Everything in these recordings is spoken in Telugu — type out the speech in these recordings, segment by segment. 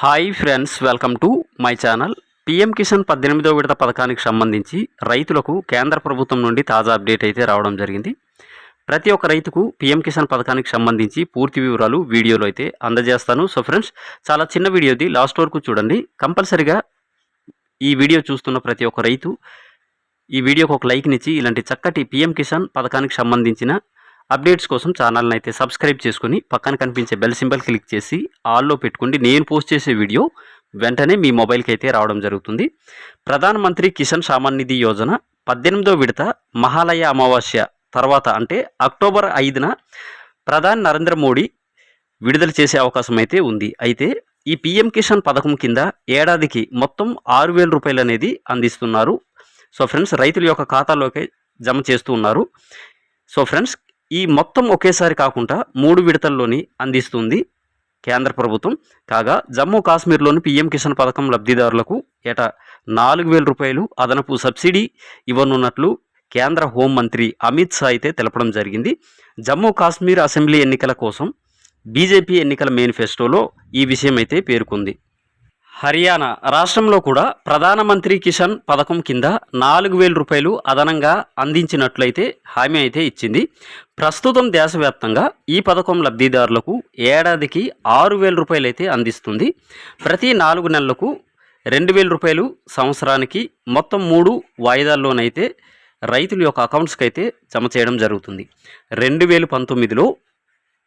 Hi friends welcome to my channel PM Kisan పద్దెనిమిదో విడత పథకానికి సంబంధించి రైతులకు కేంద్ర ప్రభుత్వం నుండి తాజా అప్డేట్ అయితే రావడం జరిగింది. ప్రతి ఒక్క రైతుకు పిఎం కిసాన్ పథకానికి సంబంధించి పూర్తి వివరాలు వీడియోలో అయితే అందజేస్తాను. సో ఫ్రెండ్స్ చాలా చిన్న వీడియోది లాస్ట్ వరకు చూడండి. కంపల్సరిగా ఈ వీడియో చూస్తున్న ప్రతి ఒక్క రైతు ఈ వీడియోకి ఒక లైక్నిచ్చి ఇలాంటి చక్కటి పిఎం కిసాన్ పథకానికి సంబంధించిన అప్డేట్స్ కోసం ఛానల్ని అయితే సబ్స్క్రైబ్ చేసుకుని పక్కన కనిపించే బెల్ సింబల్ క్లిక్ చేసి ఆల్లో పెట్టుకోండి. నేను పోస్ట్ చేసే వీడియో వెంటనే మీ మొబైల్కి అయితే రావడం జరుగుతుంది. ప్రధానమంత్రి కిసాన్ సామాన్ నిధి యోజన పద్దెనిమిదో విడత మహాలయ అమావాస్య తర్వాత అంటే అక్టోబర్ ఐదున ప్రధాని నరేంద్ర మోడీ విడుదల చేసే అవకాశం అయితే ఉంది. అయితే ఈ పిఎం కిసాన్ పథకం కింద ఏడాదికి మొత్తం ఆరు వేల రూపాయలు అనేది అందిస్తున్నారు. సో ఫ్రెండ్స్ రైతుల యొక్క ఖాతాలోకి జమ చేస్తూ ఉన్నారు. సో ఫ్రెండ్స్ ఈ మొత్తం ఒకేసారి కాకుండా మూడు విడతల్లోని అందిస్తుంది కేంద్ర ప్రభుత్వం. కాగా జమ్మూ కాశ్మీర్లోని పీఎం కిసాన్ పథకం లబ్ధిదారులకు ఏటా నాలుగు వేల రూపాయలు అదనపు సబ్సిడీ ఇవ్వనున్నట్లు కేంద్ర హోంమంత్రి అమిత్ షా అయితే తెలపడం జరిగింది. జమ్మూ కాశ్మీర్ అసెంబ్లీ ఎన్నికల కోసం బీజేపీ ఎన్నికల మేనిఫెస్టోలో ఈ విషయం అయితే పేర్కొంది. హర్యానా రాష్ట్రంలో కూడా ప్రధానమంత్రి కిసాన్ పథకం కింద నాలుగు వేల రూపాయలు అదనంగా అందించినట్లయితే హామీ అయితే ఇచ్చింది. ప్రస్తుతం దేశవ్యాప్తంగా ఈ పథకం లబ్ధిదారులకు ఏడాదికి ఆరు వేల రూపాయలు అయితే అందిస్తుంది. ప్రతి నాలుగు నెలలకు రెండు వేల రూపాయలు సంవత్సరానికి మొత్తం మూడు వాయిదాల్లోనైతే రైతుల యొక్క అకౌంట్స్కి అయితే జమ చేయడం జరుగుతుంది. రెండు వేల పంతొమ్మిదిలో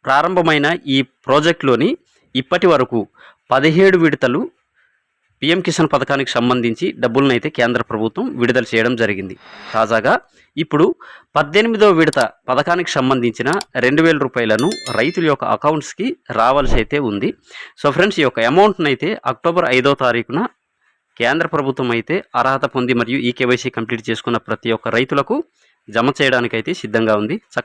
ప్రారంభమైన ఈ ప్రాజెక్టులోని ఇప్పటి వరకు పదిహేడు విడతలు పిఎం కిసాన్ పథకానికి సంబంధించి డబ్బులను అయితే కేంద్ర ప్రభుత్వం విడుదల చేయడం జరిగింది. తాజాగా ఇప్పుడు పద్దెనిమిదో విడత పథకానికి సంబంధించిన రెండు వేల రూపాయలను రైతుల యొక్క అకౌంట్స్కి రావాల్సి అయితే ఉంది. సో ఫ్రెండ్స్ ఈ యొక్క అమౌంట్ని అయితే అక్టోబర్ ఐదో తారీఖున కేంద్ర ప్రభుత్వం అయితే అర్హత పొంది మరియు ఈ కేవైసీ కంప్లీట్ చేసుకున్న ప్రతి ఒక్క రైతులకు జమ చేయడానికైతే సిద్ధంగా ఉంది. చక్క